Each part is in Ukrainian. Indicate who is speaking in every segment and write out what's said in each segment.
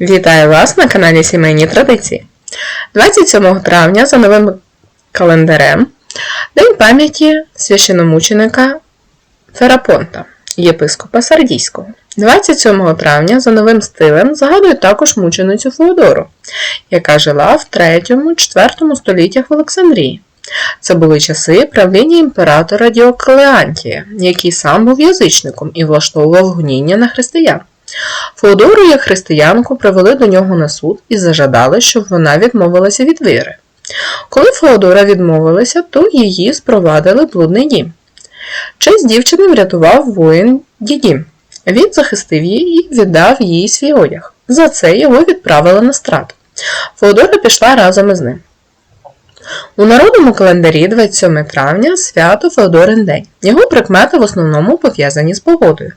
Speaker 1: Вітаю вас на каналі Сімейні Традиції. 27 травня за новим календарем День пам'яті священомученика Ферапонта, єпископа Сардійського. 27 травня за новим стилем згадують також мученицю Феодору, яка жила в 3-4 століттях в Олександрії. Це були часи правління імператора Діоклеантія, який сам був язичником і влаштовував гоніння на християн. Феодору як християнку привели до нього на суд і зажадали, щоб вона відмовилася від віри. Коли Феодора відмовилася, то її спровадили блудний дім. Честь дівчини врятував воїн Дідім. Він захистив її і віддав їй свій одяг. За це його відправили на страту. Феодора пішла разом із ним. У народному календарі 27 травня свято Феодорин день. Його прикмети в основному пов'язані з погодою.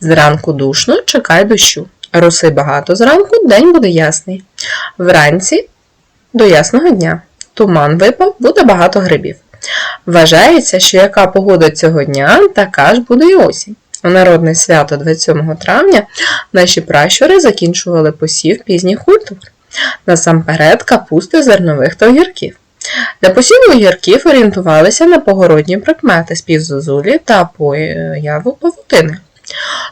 Speaker 1: Зранку душно, чекай дощу. Роси багато зранку, день буде ясний. Вранці до ясного дня. Туман випав, буде багато грибів. Вважається, що яка погода цього дня, така ж буде і осінь. У народне свято 27 травня наші пращури закінчували посів пізніх культур. Насамперед капусти, зернових та огірків. Для посіву огірків орієнтувалися на погородні прикмети спів зозулі та появу павутини.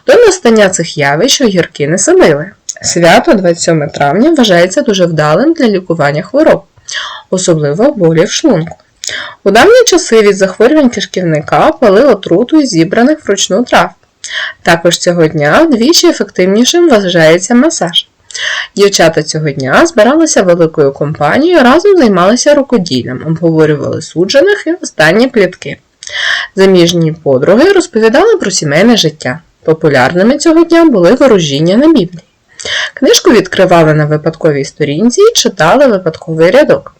Speaker 1: До настання цих явищ огірки не садили. Свято 27 травня вважається дуже вдалим для лікування хвороб, особливо болів шлунку. У давні часи від захворювань кишківника пали отруту із зібраних вручну трав. Також цього дня вдвічі ефективнішим вважається масаж. Дівчата цього дня збиралися великою компанією, разом займалися рукоділлям, обговорювали суджених і останні плітки. Заміжні подруги розповідали про сімейне життя. Популярними цього дня були ворожіння на Біблії. Книжку відкривали на випадковій сторінці і читали випадковий рядок.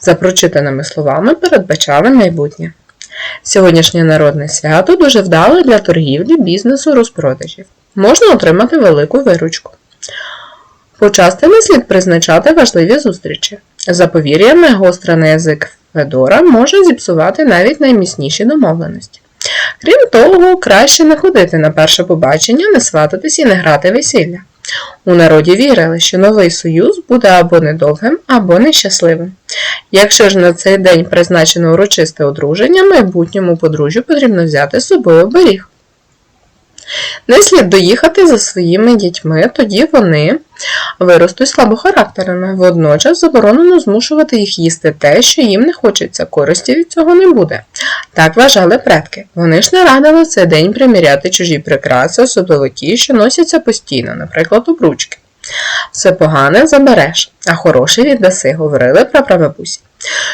Speaker 1: За прочитаними словами передбачали майбутнє. Сьогоднішнє народне свято дуже вдале для торгівлі, бізнесу, розпродажів. Можна отримати велику виручку. Почасти не слід призначати важливі зустрічі. За повір'ями, гостра на язик Федора може зіпсувати навіть найміцніші домовленості. Крім того, краще не ходити на перше побачення, не свататись і не грати весілля. У народі вірили, що новий союз буде або недовгим, або нещасливим. Якщо ж на цей день призначено урочисте одруження, майбутньому подружжю потрібно взяти з собою оберіг. Не слід доїхати за своїми дітьми, тоді вони виростуть слабохарактерними. Водночас заборонено змушувати їх їсти те, що їм не хочеться, користі від цього не буде. Так вважали предки. Вони ж не радили цей день приміряти чужі прикраси, особливо ті, що носяться постійно, наприклад, обручки. Все погане забереш, а хороше віддаси, говорили прапрабабусі.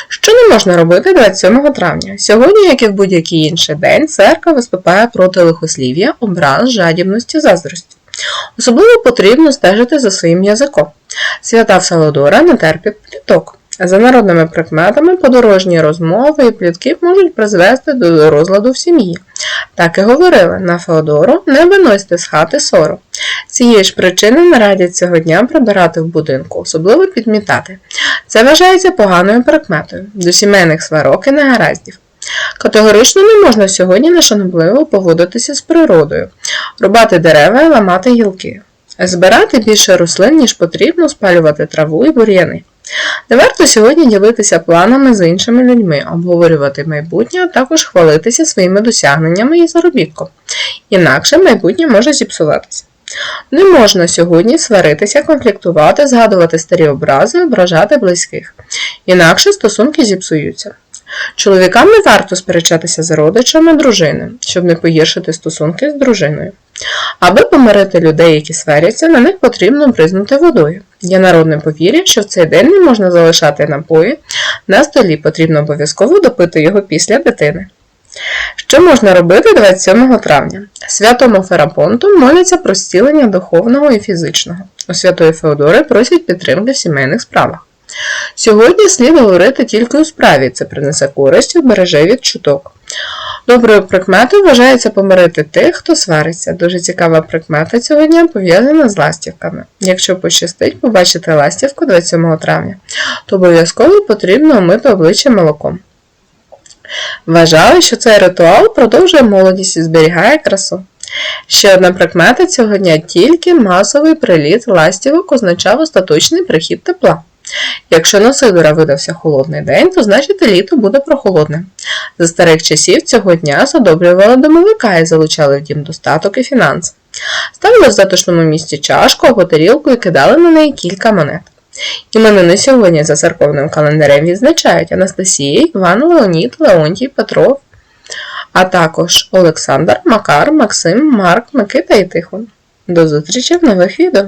Speaker 1: Що не можна робити 27 травня? Сьогодні, як і в будь-який інший день, церква виступає проти лихослів'я, образ, жадібності, заздрості. Особливо потрібно стежити за своїм язиком. Свята Феодора не терпить пліток. За народними прикметами подорожні розмови і плітки можуть призвести до розладу в сім'ї. Так і говорили на Феодору не виносьте з хати сору. Цієї ж причини не радять цього дня прибирати в будинку, особливо підмітати. Це вважається поганою прикметою до сімейних сварок і негараздів. Категорично не можна сьогодні нешанобливо поводитися з природою, рубати дерева ламати гілки, збирати більше рослин, ніж потрібно, спалювати траву і бур'яни. Не варто сьогодні ділитися планами з іншими людьми, обговорювати майбутнє, а також хвалитися своїми досягненнями і заробітком. Інакше майбутнє може зіпсуватися. Не можна сьогодні сваритися, конфліктувати, згадувати старі образи, ображати близьких. Інакше стосунки зіпсуються. Чоловікам не варто сперечатися з родичами дружини, щоб не погіршити стосунки з дружиною. Аби помирити людей, які сваряться, на них потрібно бризнути водою. Є народне повір'я, що в цей день не можна залишати напої, на столі потрібно обов'язково допити його після дитини. Що можна робити 27 травня? Святому Ферапонту моляться про зцілення духовного і фізичного. У Святої Феодори просять підтримки в сімейних справах. Сьогодні слід говорити тільки у справі, це принесе користь і береже від чуток. Доброю прикметою вважається помирити тих, хто свариться. Дуже цікава прикмета цього дня пов'язана з ластівками. Якщо пощастить побачити ластівку 27 травня, то обов'язково потрібно омити обличчя молоком. Вважали, що цей ритуал продовжує молодість і зберігає красу. Ще одна прикмета цього дня тільки масовий приліт ластівок означав остаточний прихід тепла. Якщо на Сидора видався холодний день, то значить літо буде прохолодним. За старих часів цього дня задобрювали домовика і залучали в дім достаток і фінанси. Ставили в затишному місці чашку або тарілку і кидали на неї кілька монет. Іменини сьогодні за церковним календарем відзначають Анастасія, Іван, Леонід, Леонтій, Петров, а також Олександр, Макар, Максим, Марк, Микита і Тихон. До зустрічі в нових відео!